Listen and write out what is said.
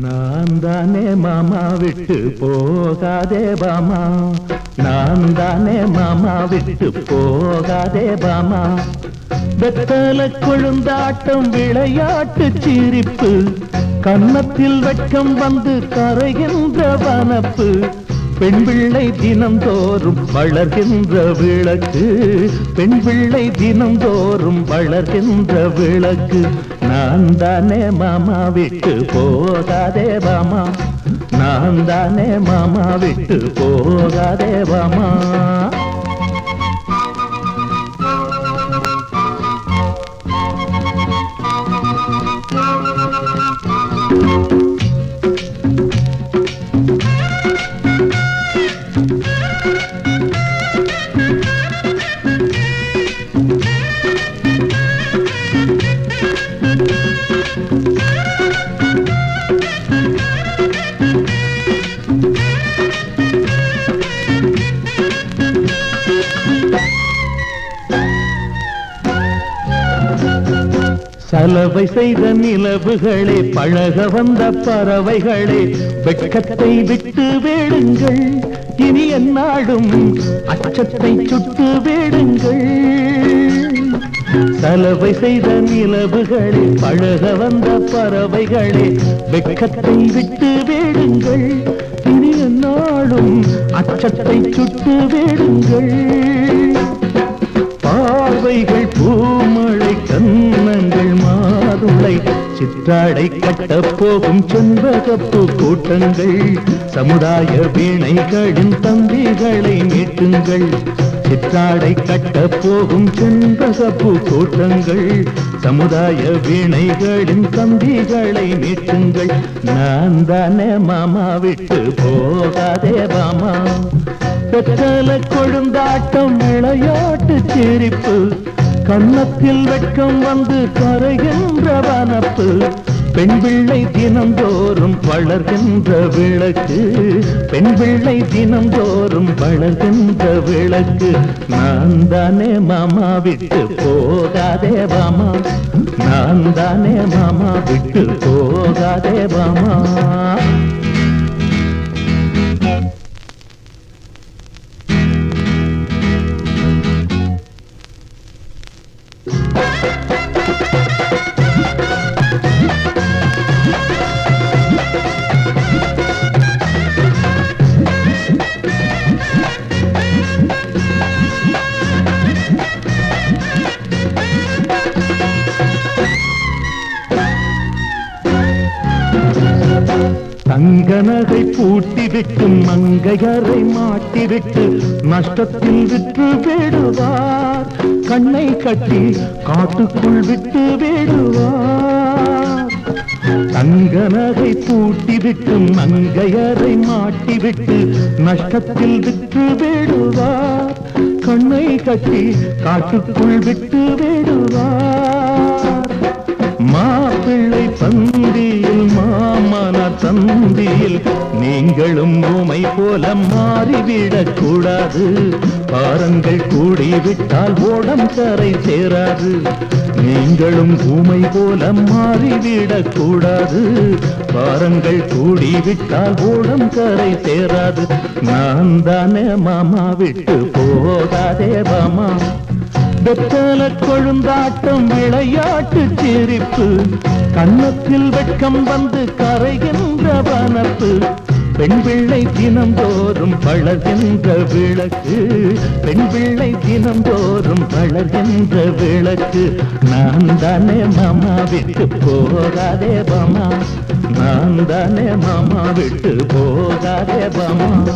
நான் தானே மாமா விட்டு போகாதே பாமா நான் தானே மாமா விட்டு போகாதே பாமா வெத்தல கொழுந்தாட்டம் விளையாட்டு சிரிப்பு. கன்னத்தில் வெட்கம் வந்து கரைகின்ற வனப்பு. பெண் பிள்ளை தினந்தோறும் வளர்கின்ற விளக்கு. பெண் பிள்ளை தினந்தோறும் வளர்கின்ற விளக்கு. நான் தானே மாமா விட்டு போகாதே மாமா நான் தானே மாமா விட்டு சலவை செய்த நிலவுகளே பழக வந்த பறவைகளே வெட்கத்தை விட்டு வேடுங்கள். இனி என்னாடும் அச்சத்தை சுட்டு வேடுங்கள். சலவை செய்த நிலவுகளே பழக வந்த பறவைகளே வெக்கத்தை விட்டு வேடுங்கள். இனிய நாளும் அச்சத்தை சுட்டு வேடுங்கள். பார்வைகள் பூமழை கன்னங்கள் மாதுளை சிற்றாடை கட்டப் போகும் செண்பகப்பு கூட்டங்கள் சமுதாய வீணைகளின் தம்பிகளை மீட்டுங்கள் சித்தாடை கட்ட போகும் செண்பகப்பு கூட்டங்கள் சமுதாய வீணைகளின் தம்பிகளை மீட்டுங்கள் நான் தானே மாமா விட்டு போகாதே மாமா. பெற்றல கொழுந்தாட்டம் விளையாட்டு சிரிப்பு. கன்னத்தில் வெட்கம் வந்து கரைகின்ற வனப்பு. பெண் பிள்ளை தினந்தோறும் வளர்கின்ற விளக்கு பெண் பிள்ளை தினந்தோறும் வளர்கின்ற விளக்கு. நான் தானே மாமா விட்டு போகாதே மாமா. நான் தானே மாமா விட்டு போகாதே மாமா. தங்க நகை பூட்டிவிட்டு மங்கையரை மாட்டிவிட்டு நஷ்டத்தில் விற்று விடுவார். கண்ணை கட்டி காட்டுக்குள் விட்டு விடுவார். தங்க நகை பூட்டிவிட்டு மங்கையரை மாட்டிவிட்டு நஷ்டத்தில் விற்று விடுவார். கண்ணை கட்டி காட்டுக்குள் விட்டு விடுவார். மாப்பிள்ளை பங்கு சந்தியில் நீங்களும் ஊமை போல மாறிவிடக் கூடாது பாரங்கள் கூடிவிட்டால் ஓடம் கரை சேராது. நீங்களும் ஊமை போல மாறிவிடக் கூடாது பாரங்கள் கூடிவிட்டால் ஓடம் கரை சேராது. நான் தானே மாமா விட்டு போகாதே மாமா. வெத்தல கொழுந்தாட்டம் விளையாட்டு சிரிப்பு. கண்ணத்தில் வெட்கம் வந்து கரைகின்ற வனப்பு. பெண் பிள்ளை தினந்தோறும் வளர்கின்ற விளக்கு. பெண் பிள்ளை தினந்தோறும் வளர்கின்ற விளக்கு. நான் தானே மாமா விட்டு போகாதே பமா நான் தானே மாமா விட்டு போகாதே பமா